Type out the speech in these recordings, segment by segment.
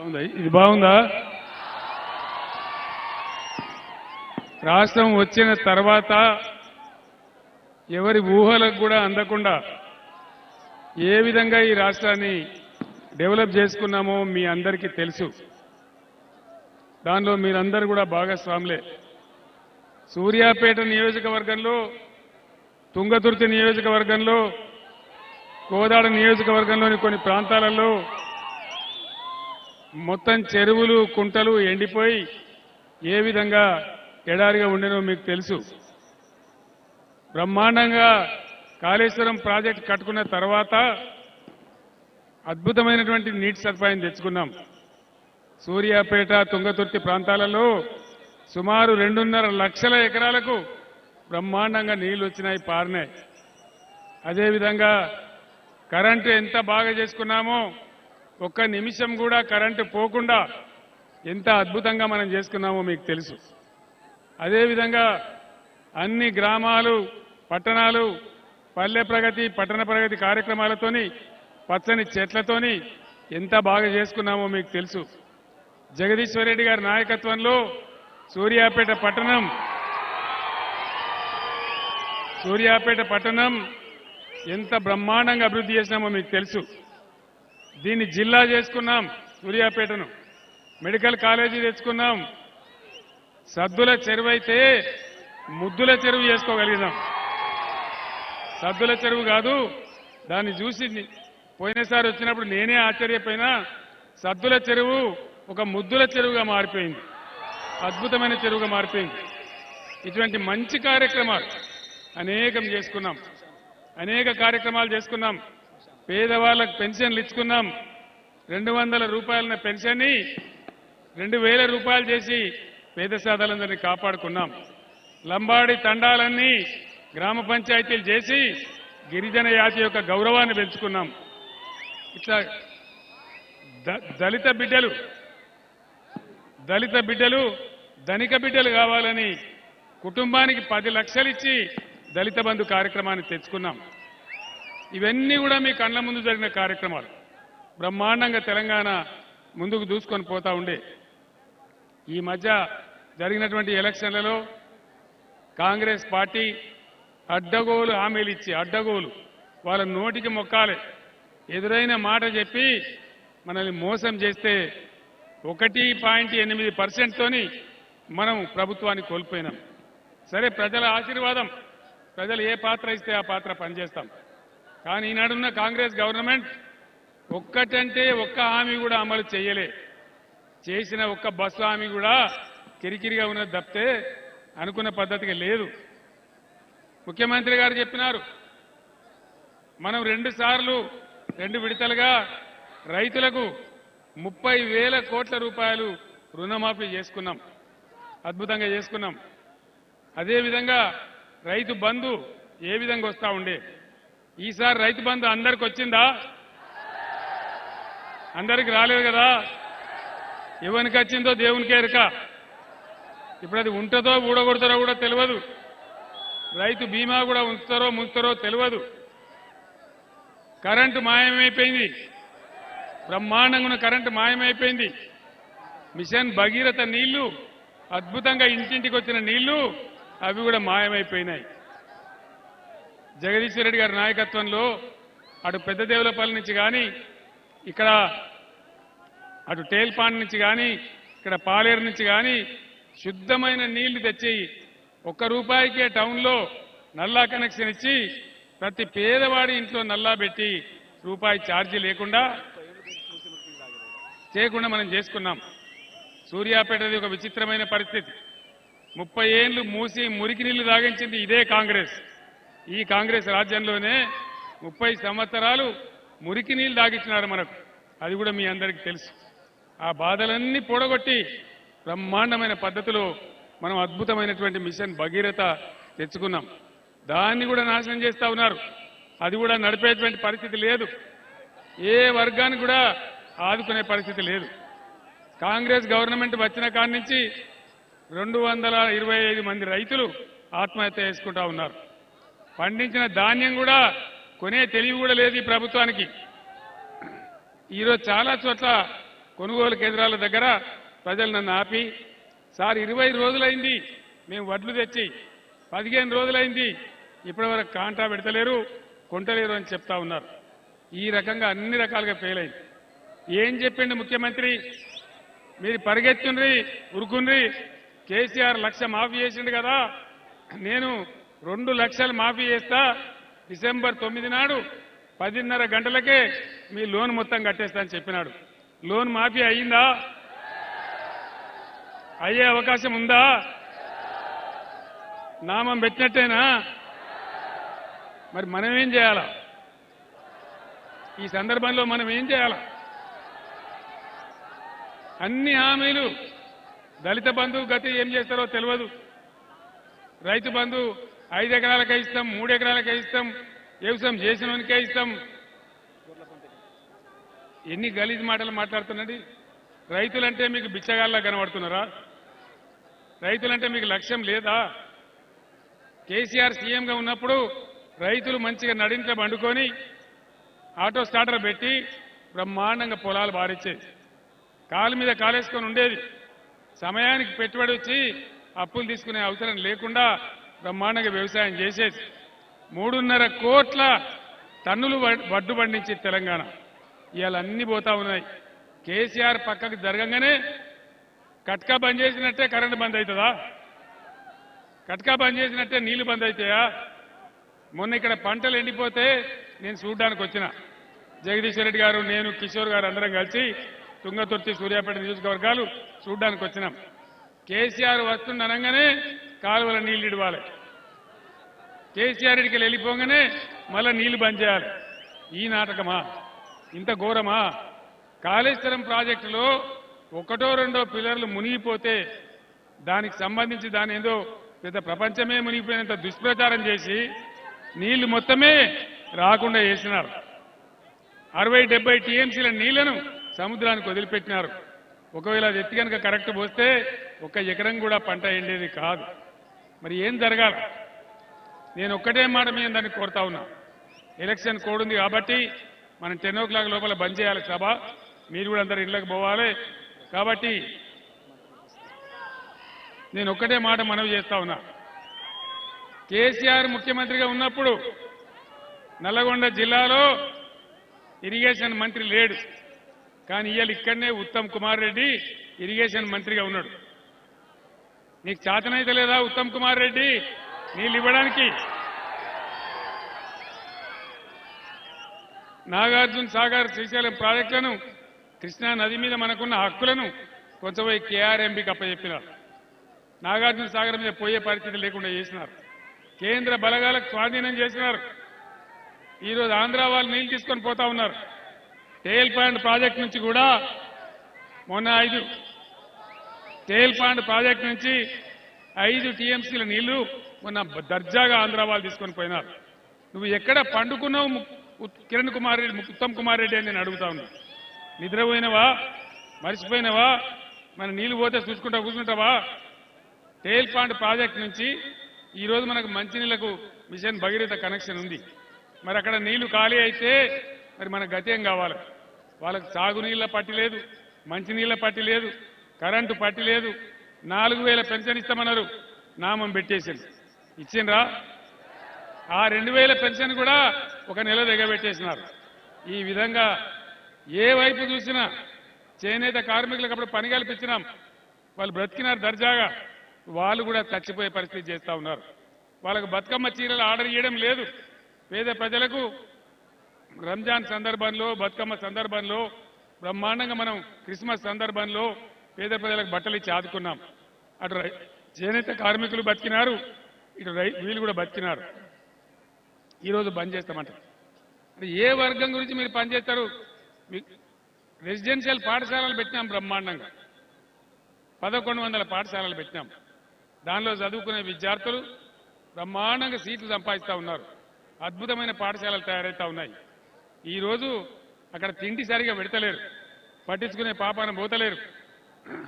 బాగుందా. ఇది బాగుందా? రాష్ట్రం వచ్చిన తర్వాత ఎవరి ఊహలకు కూడా అందకుండా ఏ విధంగా ఈ రాష్ట్రాన్ని డెవలప్ చేసుకున్నామో మీ అందరికీ తెలుసు. దానిలో మీరందరూ కూడా భాగస్వాములే. సూర్యాపేట నియోజకవర్గంలో తుంగతుర్తి నియోజకవర్గంలో కోదాడ నియోజకవర్గంలోని కొన్ని ప్రాంతాలలో మొత్తం చెరువులు కుంటలు ఎండిపోయి ఏ విధంగా ఎడారిగా ఉండేనో మీకు తెలుసు. బ్రహ్మాండంగా కాళేశ్వరం ప్రాజెక్ట్ కట్టుకున్న తర్వాత అద్భుతమైనటువంటి నీటి సదుపాయం తెచ్చుకున్నాం. సూర్యాపేట తుంగతుర్తి ప్రాంతాలలో సుమారు రెండున్నర లక్షల ఎకరాలకు బ్రహ్మాండంగా నీళ్ళు వచ్చినాయి పారినాయి. అదేవిధంగా కరెంటు ఎంత బాగా చేసుకున్నామో ఒక్క నిమిషం కూడా కరెంటు పోకుండా ఎంత అద్భుతంగా మనం చేసుకున్నామో మీకు తెలుసు. అదేవిధంగా అన్ని గ్రామాలు పట్టణాలు పల్లె ప్రగతి పట్టణ ప్రగతి కార్యక్రమాలతోని పచ్చని చెట్లతోని ఎంత బాగా చేసుకున్నామో మీకు తెలుసు. జగదీశ్వర్ రెడ్డి గారి నాయకత్వంలో సూర్యాపేట పట్టణం సూర్యాపేట పట్టణం ఎంత బ్రహ్మాండంగా అభివృద్ధి చేసినామో మీకు తెలుసు. దీన్ని జిల్లా చేసుకున్నాం సూర్యాపేటను. మెడికల్ కాలేజీ తెచ్చుకున్నాం. సద్దుల చెరువు అయితే ముద్దుల చెరువు చేసుకోగలిగినాం. సద్దుల చెరువు కాదు దాన్ని చూసి పోయినసారి వచ్చినప్పుడు నేనే ఆశ్చర్యపోయినా సద్దుల చెరువు ఒక ముద్దుల చెరువుగా మారిపోయింది. అద్భుతమైన చెరువుగా మారిపోయింది. ఇటువంటి మంచి కార్యక్రమాలు అనేకం చేసుకున్నాం. అనేక కార్యక్రమాలు చేసుకున్నాం. పేదవాళ్ళకు పెన్షన్లు ఇచ్చుకున్నాం. రెండు వందల రూపాయల పెన్షన్ని రెండు వేల రూపాయలు చేసి పేద సాధాలందరినీ కాపాడుకున్నాం. లంబాడి తండాలన్నీ గ్రామ పంచాయతీలు చేసి గిరిజన జాతి యొక్క గౌరవాన్ని పెంచుకున్నాం. ఇట్లా ద- దళిత బిడ్డలు దళిత బిడ్డలు ధనిక బిడ్డలు కావాలని కుటుంబానికి పది లక్షలు ఇచ్చి దళిత బంధు కార్యక్రమాన్ని తెచ్చుకున్నాం. ఇవన్నీ కూడా మీ కళ్ళ ముందు జరిగిన కార్యక్రమాలు. బ్రహ్మాండంగా తెలంగాణ ముందుకు దూసుకొని పోతా ఉండే. ఈ మధ్య జరిగినటువంటి ఎలక్షన్లలో కాంగ్రెస్ పార్టీ అడ్డగోలు హామీలు ఇచ్చి అడ్డగోలు వాళ్ళ నోటికి మొక్కాలి. ఎదురైన మాట చెప్పి మనల్ని మోసం చేస్తే ఒకటి పాయింట్ ఎనిమిది పర్సెంట్తోని మనం ప్రభుత్వాన్ని కోల్పోయినాం. సరే ప్రజల ఆశీర్వాదం. ప్రజలు ఏ పాత్ర ఇస్తే ఆ పాత్ర పనిచేస్తాం. కానీ ఈనాడున్న కాంగ్రెస్ గవర్నమెంట్ ఒక్కటంటే ఒక్క హామీ కూడా అమలు చేయలే. చేసిన ఒక్క బస్సు హామీ కూడా కిరికిరిగా ఉన్నది తప్పితే అనుకున్న పద్ధతిగా లేదు. ముఖ్యమంత్రి గారు చెప్పినారు మనం రెండు సార్లు రెండు విడతలుగా రైతులకు ముప్పై వేల కోట్ల రూపాయలు రుణమాఫీ చేసుకున్నాం అద్భుతంగా చేసుకున్నాం. అదేవిధంగా రైతు బంధు ఏ విధంగా వస్తా ఉండే? ఈసారి రైతు బంధు అందరికి వచ్చిందా? అందరికి రాలేదు కదా? ఎవరికి వచ్చిందో దేవునికే ఎరుక ఇప్పుడు అది ఉంటుందో ఊడగొడతారో కూడా తెలియదు. రైతు బీమా కూడా ఉంచుతారో ముంచుతారో తెలియదు. కరెంటు మాయమైపోయింది. బ్రహ్మాండంగా కరెంటు మాయమైపోయింది. మిషన్ భగీరథ నీళ్ళు అద్భుతంగా ఇంటింటికి వచ్చిన నీళ్ళు అవి కూడా మాయమైపోయినాయి. జగదీశ్వర్ రెడ్డి గారి నాయకత్వంలో అటు పెద్ద దేవులపల్లి నుంచి కానీ ఇక్కడ అటు టేల్పాండ్ నుంచి కానీ ఇక్కడ పాలేరు నుంచి కానీ శుద్ధమైన నీళ్ళు తెచ్చి ఒక్క రూపాయికే టౌన్లో నల్లా కనెక్షన్ ఇచ్చి ప్రతి పేదవాడి ఇంట్లో నల్లా పెట్టి రూపాయి ఛార్జీ లేకుండా చేయకుండా మనం చేసుకున్నాం. సూర్యాపేటది ఒక విచిత్రమైన పరిస్థితి. ముప్పై ఏండ్లు మూసి మురికి నీళ్ళు తాగించింది ఇదే కాంగ్రెస్. ఈ కాంగ్రెస్ రాజ్యంలోనే ముప్పై సంవత్సరాలు మురికి నీళ్ళు తాగిచ్చినారు మనకు. అది కూడా మీ అందరికీ తెలుసు. ఆ బాధలన్నీ పూడగొట్టి బ్రహ్మాండమైన పద్ధతిలో మనం అద్భుతమైనటువంటి మిషన్ భగీరథ తెచ్చుకున్నాం. దాన్ని కూడా నాశనం చేస్తా ఉన్నారు. అది కూడా నడిపేటువంటి పరిస్థితి లేదు. ఏ వర్గానికి కూడా ఆదుకునే పరిస్థితి లేదు. కాంగ్రెస్ గవర్నమెంట్ వచ్చిన కాడి నుంచి రెండు వందల ఇరవై ఐదు మంది రైతులు ఆత్మహత్య చేసుకుంటా ఉన్నారు. పండించిన ధాన్యం కూడా కొనే తెలివి కూడా లేదు ఈ ప్రభుత్వానికి. ఈరోజు చాలా చోట్ల కొనుగోలు కేంద్రాల దగ్గర ప్రజలు నన్ను ఆపి సార్ ఇరవై రోజులైంది మేము వడ్లు తెచ్చి పదిహేను రోజులైంది ఇప్పటివరకు కాంటా పెడతలేరు కొంటలేరు అని చెప్తా ఉన్నారు. ఈ రకంగా అన్ని రకాలుగా ఫెయిల్ అయింది. ఏం చెప్పిండు ముఖ్యమంత్రి? మీరు పరిగెత్తుండ్రి ఉరుకుండ్రి కేసీఆర్ లక్ష మాఫీ చేసిండు కదా నేను రెండు లక్షలు మాఫీ చేస్తా డిసెంబర్ తొమ్మిది నాడు పదిన్నర గంటలకే మీ లోన్ మొత్తం కట్టేస్తా అని చెప్పినాడు. లోన్ మాఫీ అయ్యిందా అయ్యే అవకాశం ఉందా? నామం పెట్టినట్టేనా? మరి మనం ఏం చేయాలా? ఈ సందర్భంలో మనం ఏం చేయాలా? అన్ని హామీలు దళిత బంధువు గతి ఏం చేస్తారో తెలియదు. రైతు బంధు ఐదు ఎకరాలకే ఇస్తాం మూడు ఎకరాలకే ఇస్తాం వ్యవసాయం చేసినోనికే ఇస్తాం. ఎన్ని గలీజ్ మాటలు మాట్లాడుతున్నది? రైతులంటే మీకు బిచ్చగాళ్ళ కనబడుతున్నారా? రైతులంటే మీకు లక్ష్యం లేదా? కేసీఆర్ సీఎంగా ఉన్నప్పుడు రైతులు మంచిగా నడింట్లో పండుకొని ఆటో స్టార్టర్ పెట్టి బ్రహ్మాండంగా పొలాలు బారిచ్చేది కాలు మీద కాలేసుకొని ఉండేది. సమయానికి పెట్టుబడి వచ్చి అప్పులు తీసుకునే అవసరం లేకుండా బ్రహ్మాండంగా వ్యవసాయం చేసేది. మూడున్నర కోట్ల టన్నులు వడ్డు పండించి తెలంగాణ. ఇవాళ అన్ని పోతా ఉన్నాయి. కేసీఆర్ పక్కకు జరగంగానే కట్కా బంద్ చేసినట్టే కరెంటు బంద్ అవుతుందా కట్కా బంద్ చేసినట్టే నీళ్ళు బంద్ అవుతాయా మొన్న ఇక్కడ పంటలు ఎండిపోతే నేను చూడ్డానికి వచ్చిన. జగదీశ్వర్ రెడ్డి గారు నేను కిషోర్ గారు అందరం కలిసి తుంగతుర్తి సూర్యాపేట నియోజకవర్గాలు చూడ్డానికి వచ్చినాం. కేసీఆర్ వస్తుండనగానే కాలువల నీళ్ళు ఇడవాలి. కేసీఆర్ రెడ్డికి వెళ్ళిపోగానే మళ్ళా నీళ్ళు బంద్ చేయాలి. ఈ నాటకమా? ఇంత ఘోరమా? కాళేశ్వరం ప్రాజెక్టులో ఒకటో రెండో పిల్లర్లు మునిగిపోతే దానికి సంబంధించి దాని ఏదో పెద్ద ప్రపంచమే మునిగిపోయినంత దుష్ప్రచారం చేసి నీళ్ళు మొత్తమే రాకుండా చేసినారు అరవై డెబ్బై టీఎంసీల నీళ్ళను సముద్రానికి వదిలిపెట్టినారు. ఒకవేళ అది ఎత్తి కనుక కరెక్ట్ పోస్తే ఒక ఎకరం కూడా పంట ఎండేది కాదు. మరి ఏం జరగాలి? నేను ఒక్కటే మాట మీద దాన్ని కోరుతా ఉన్నా. ఎలక్షన్ కోడ్ ఉంది కాబట్టి మనం టెన్ ఓ క్లాక్ లోపల బంద్ చేయాలి సభ. మీరు కూడా అందరు ఇళ్ళకి పోవాలి. కాబట్టి నేను ఒక్కటే మాట మనవి చేస్తా ఉన్నా. కేసీఆర్ ముఖ్యమంత్రిగా ఉన్నప్పుడు నల్లగొండ జిల్లాలో ఇరిగేషన్ మంత్రి లేడు. కానీ ఇవాళ ఇక్కడనే ఉత్తమ్ కుమార్ రెడ్డి ఇరిగేషన్ మంత్రిగా ఉన్నాడు. నీకు చేతనైతే లేదా ఉత్తమ్ కుమార్ రెడ్డి? నీళ్ళు ఇవ్వడానికి. నాగార్జున సాగర్ శ్రీశైలం ప్రాజెక్టులను కృష్ణా నది మీద మనకున్న హక్కులను కొంచెం కేఆర్ఎంపీకి అప్పచెప్పినారు నాగార్జున సాగర్ మీద పోయే పరిస్థితి లేకుండా చేసినారు. కేంద్ర బలగాలకు స్వాధీనం చేసినారు. ఈరోజు ఆంధ్ర వాళ్ళు నీళ్ళు తీసుకొని పోతా ఉన్నారు. టేల్ ప్లాంట్ ప్రాజెక్ట్ నుంచి కూడా మొన్న ఐదు టేల్ పాండ్ ప్రాజెక్ట్ నుంచి ఐదు టీఎంసీల నీళ్ళు మొన్న దర్జాగా ఆంధ్ర వాళ్ళు తీసుకొని పోయినారు. నువ్వు ఎక్కడ పండుకున్నావు కిరణ్ కుమార్ రెడ్డి ఉత్తమ్ కుమార్ రెడ్డి అని నేను అడుగుతా ఉన్నా. నిద్రపోయినవా? మర్చిపోయినవా మన నీళ్ళు పోతే చూసుకుంటా కూర్చుంటావా? టేల్ పాండ్ ప్రాజెక్ట్ నుంచి ఈరోజు మనకు మంచినీళ్ళకు మిషన్ భగీరథ కనెక్షన్ ఉంది. మరి అక్కడ నీళ్ళు ఖాళీ అయితే మరి మన గతేం కావాలి? వాళ్ళకి సాగునీళ్ళ పట్టి లేదు మంచినీళ్ళ పట్టి లేదు కరెంటు పట్టి లేదు. నాలుగు వేల పెన్షన్ ఇస్తామన్నారు. నామం పెట్టేసింది. ఇచ్చిండ్రా? ఆ రెండు వేల పెన్షన్ కూడా ఒక నెల దిగబెట్టేసినారు ఈ విధంగా ఏ వైపు చూసినా చేనేత కార్మికులకు అప్పుడు పని కల్పించినాం. వాళ్ళు బ్రతికినారు దర్జాగా. వాళ్ళు కూడా చచ్చిపోయే పరిస్థితి చేస్తా ఉన్నారు. వాళ్ళకు బతుకమ్మ చీరలు ఆర్డర్ ఇవ్వడం లేదు. పేద ప్రజలకు రంజాన్ సందర్భంలో బతుకమ్మ సందర్భంలో బ్రహ్మాండంగా మనం క్రిస్మస్ సందర్భంలో పేద ప్రజలకు బట్టలు ఇచ్చి ఆదుకున్నాం. అటు రై- చేనేత కార్మికులు బతికినారు ఇటు రై వీళ్ళు కూడా బతికినారు. ఈరోజు బంద్ చేస్తామంట ఏ వర్గం గురించి మీరు పనిచేస్తారు రెసిడెన్షియల్ పాఠశాలలు పెట్టినాం బ్రహ్మాండంగా. పదకొండు వందల పాఠశాలలు పెట్టినాం. దానిలో చదువుకునే విద్యార్థులు బ్రహ్మాండంగా సీట్లు సంపాదిస్తూ ఉన్నారు. అద్భుతమైన పాఠశాలలు తయారవుతా ఉన్నాయి. ఈ రోజు అక్కడ తిండి సరిగా పెడతలేరు. పట్టించుకునే పాపాన పోతలేరు.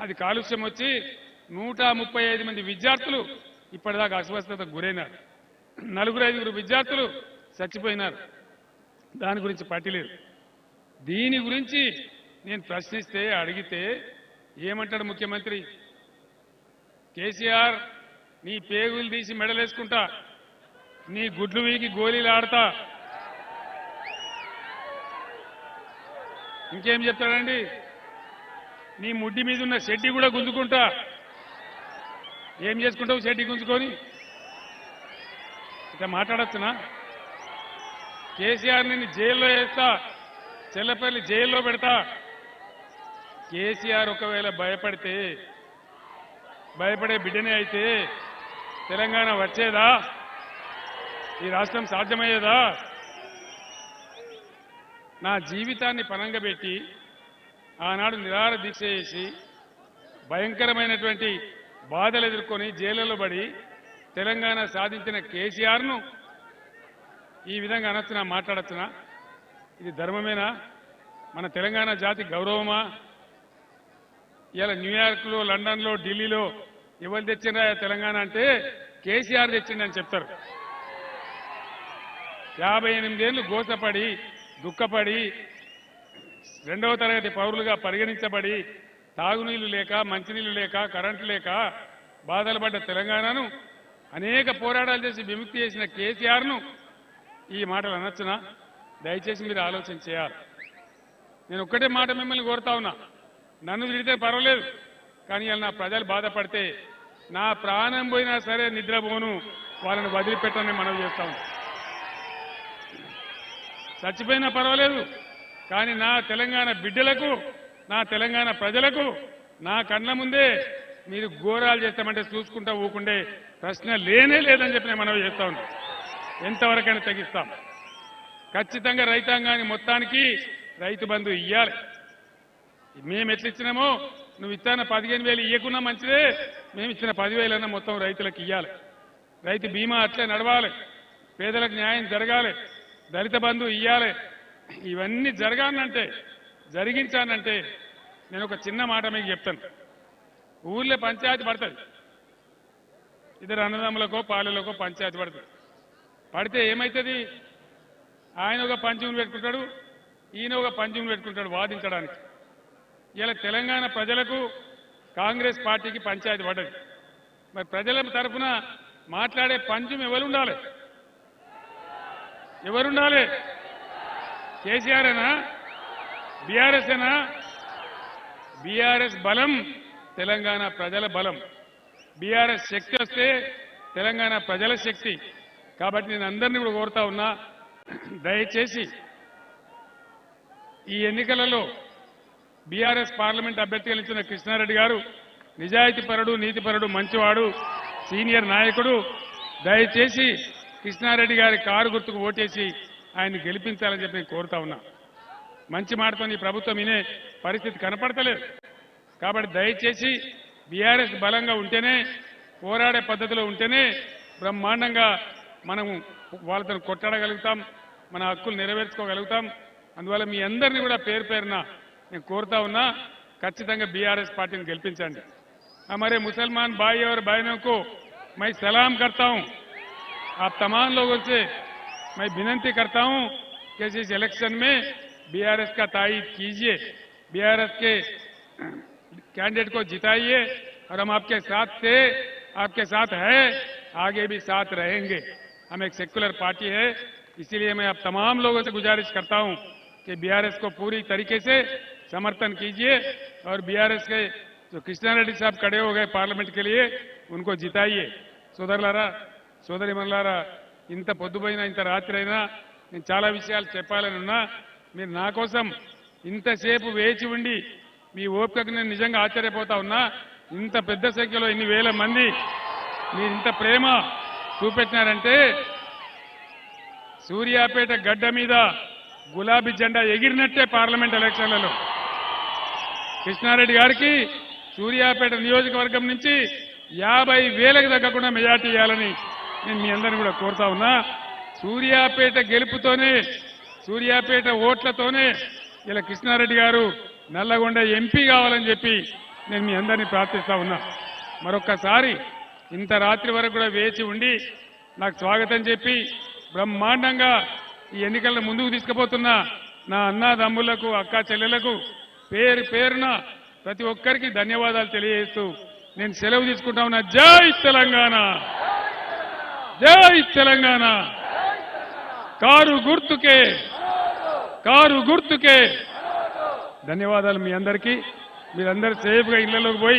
అది కాలుష్యం వచ్చి నూట ముప్పై ఐదు మంది విద్యార్థులు ఇప్పటిదాకా అస్వస్థతకు గురైనారు. నలుగురు ఐదుగురు విద్యార్థులు చచ్చిపోయినారు. దాని గురించి పట్టిలేదు దీని గురించి నేను ప్రశ్నిస్తే అడిగితే ఏమంటాడు ముఖ్యమంత్రి? కేసీఆర్ నీ పేగులు తీసి మెడలేసుకుంటా నీ గుడ్లు వీకి గోళీలు ఆడతా. ఇంకేం చెప్తాడండి? నీ ముడ్డి మీద ఉన్న షెడ్డి కూడా గుంజుకుంటా. ఏం చేసుకుంటావు షెడ్డి గుంజుకొని? ఇట్లా మాట్లాడచ్చునా? కేసీఆర్ నిన్ను జైల్లో వేస్తా చెల్లపల్లి జైల్లో పెడతా. కేసీఆర్ ఒకవేళ భయపడితే భయపడే బిడ్డనే అయితే తెలంగాణ వచ్చేదా? ఈ రాష్ట్రం సాధ్యమయ్యేదా? నా జీవితాన్ని పనంగా పెట్టి ఆనాడు నిరార దీక్ష చేసి భయంకరమైనటువంటి బాధలు ఎదుర్కొని జైలులో పడి తెలంగాణ సాధించిన కేసీఆర్ను ఈ విధంగా అనొచ్చునా మాట్లాడచ్చునా? ఇది ధర్మమేనా? మన తెలంగాణ జాతి గౌరవమా? ఇలా న్యూయార్క్లో లండన్లో ఢిల్లీలో ఎవరు తెచ్చిండ్రా తెలంగాణ అంటే కేసీఆర్ తెచ్చిండని చెప్తారు. యాభై ఎనిమిదేళ్ళు గోసపడి దుఃఖపడి రెండవ తరగతి పౌరులుగా పరిగణించబడి తాగునీళ్ళు లేక మంచినీళ్ళు లేక కరెంటు లేక బాధలు పడ్డ తెలంగాణను అనేక పోరాటాలు చేసి విముక్తి చేసిన కేసీఆర్ను ఈ మాటలు అనొచ్చునా? దయచేసి మీరు ఆలోచన చేయాలి. నేను ఒక్కటే మాట మిమ్మల్ని కోరుతా ఉన్నా. నన్ను తిడితే పర్వాలేదు కానీ నా ప్రజలు బాధపడితే నా ప్రాణం పోయినా సరే నిద్రపోను వాళ్ళని వదిలిపెట్టని మనం చేస్తా చచ్చిపోయినా పర్వాలేదు కానీ నా తెలంగాణ బిడ్డలకు నా తెలంగాణ ప్రజలకు నా కళ్ళ ముందే మీరు ఘోరాలు చేస్తామంటే చూసుకుంటా ఊకుండే ప్రశ్న లేనే లేదని చెప్పి నేను మనవి చేస్తా ఉన్నాం. ఎంతవరకైనా తగ్గిస్తాం. ఖచ్చితంగా రైతాంగాన్ని మొత్తానికి రైతు బంధు ఇయ్యాలి. మేము ఎట్లా ఇచ్చినామో నువ్వు ఇచ్చాన పదిహేను వేలు ఇవ్వకున్నా మంచిదే మేము ఇచ్చిన పదివేలన్నా మొత్తం రైతులకు ఇవ్వాలి రైతు బీమా అట్లే నడవాలి. పేదలకు న్యాయం జరగాలి. దళిత బంధు ఇవ్వాలి ఇవన్నీ జరగాలంటే జరిగించానంటే నేను ఒక చిన్న మాట మీకు చెప్తాను. ఊర్లో పంచాయతీ పడుతుంది ఇద్దరు అన్నదమ్ములకో పాలెలకో పంచాయతీ పడుతుంది పడితే ఏమవుతుంది ఆయన ఒక పంచమును పెట్టుకుంటాడు ఈయన ఒక పంచమును పెట్టుకుంటాడు వాదించడానికి. ఇలా తెలంగాణ ప్రజలకు కాంగ్రెస్ పార్టీకి పంచాయతీ పడ్డది. మరి ప్రజల తరఫున మాట్లాడే పంచం ఎవరు ఉండాలి? ఎవరుండాలి కేసీఆరేనా? బీఆర్ఎస్ఏనా బీఆర్ఎస్ బలం తెలంగాణ ప్రజల బలం. బీఆర్ఎస్ శక్తి వస్తే తెలంగాణ ప్రజల శక్తి. కాబట్టి నేను అందరినీ కూడా కోరుతా ఉన్నా దయచేసి ఈ ఎన్నికలలో బీఆర్ఎస్ పార్లమెంట్ అభ్యర్థిగా నిలిచిన కృష్ణారెడ్డి గారు నిజాయితీపరుడు నీతిపరుడు మంచివాడు సీనియర్ నాయకుడు దయచేసి కృష్ణారెడ్డి గారి కారు గుర్తుకు ఓటేసి ఆయన్ని గెలిపించాలని చెప్పి నేను కోరుతా ఉన్నా మంచి మాటతో ఈ ప్రభుత్వం వినే పరిస్థితి కనపడతలేదు కాబట్టి దయచేసి బీఆర్ఎస్ బలంగా ఉంటేనే పోరాడే పద్ధతిలో ఉంటేనే బ్రహ్మాండంగా మనము వాళ్ళతో కొట్టాడగలుగుతాం మన హక్కులు నెరవేర్చుకోగలుగుతాం అందువల్ల మీ అందరినీ కూడా పేరు పేరున నేను కోరుతా ఉన్నా ఖచ్చితంగా బీఆర్ఎస్ పార్టీని గెలిపించండి हमारे मुसलमान भाई और बहनों को मैं सलाम करता हूं आप तमाम लोगों से मैं विनती करता हूँ कि इस इलेक्शन में बीआरएस का तायद कीजिए बीआरएस के कैंडिडेट को जिताइए और हम आपके साथ थे, आपके साथ है, आगे भी साथ रहेंगे। हम एक सेक्युलर पार्टी है, इसीलिए मैं आप तमाम लोगों से गुजारिश करता हूँ कि बीआरएस को पूरी तरीके से समर्थन कीजिए और बीआरएस के जो कृष्णा रेड्डी साहब खड़े हो गए पार्लियामेंट के लिए, उनको जिताइए। सोधर लारा चौधरी मन लारा ఇంత పొద్దుపోయినా ఇంత రాత్రి అయినా నేను చాలా విషయాలు చెప్పాలని ఉన్నా మీరు నా కోసం ఇంతసేపు వేచి ఉండి మీ ఓపికకు నేను నిజంగా ఆశ్చర్యపోతా ఉన్నా ఇంత పెద్ద సంఖ్యలో ఇన్ని వేల మంది మీరు ఇంత ప్రేమ చూపెట్టినారంటే సూర్యాపేట గడ్డ మీద గులాబీ జెండా ఎగిరినట్టే పార్లమెంట్ ఎలక్షన్లలో. కృష్ణారెడ్డి గారికి సూర్యాపేట నియోజకవర్గం నుంచి యాభై వేలకు తగ్గకుండా మెజార్టీ ఇవ్వాలని నేను మీ అందరిని కూడా కోరుతా ఉన్నా సూర్యాపేట గెలుపుతోనే సూర్యాపేట ఓట్లతోనే ఇలా కృష్ణారెడ్డి గారు నల్లగొండ ఎంపీ కావాలని చెప్పి నేను మీ అందరినీ ప్రార్థిస్తా ఉన్నా. మరొక్కసారి ఇంత రాత్రి వరకు కూడా వేచి ఉండి నాకు స్వాగతం చెప్పి బ్రహ్మాండంగా ఈ ఎన్నికలను ముందుకు తీసుకుపోతున్న నా అన్నదమ్ములకు అక్క చెల్లెలకు పేరు పేరున ప్రతి ఒక్కరికి ధన్యవాదాలు తెలియజేస్తూ నేను సెలవు తీసుకుంటా ఉన్నా. జై తెలంగాణ! జై తెలంగాణ. కారు గుర్తుకే. కారు గుర్తుకే. ధన్యవాదాలు మీ అందరికీ. మీరందరూ సేఫ్గా ఇళ్ళలోకి పోయి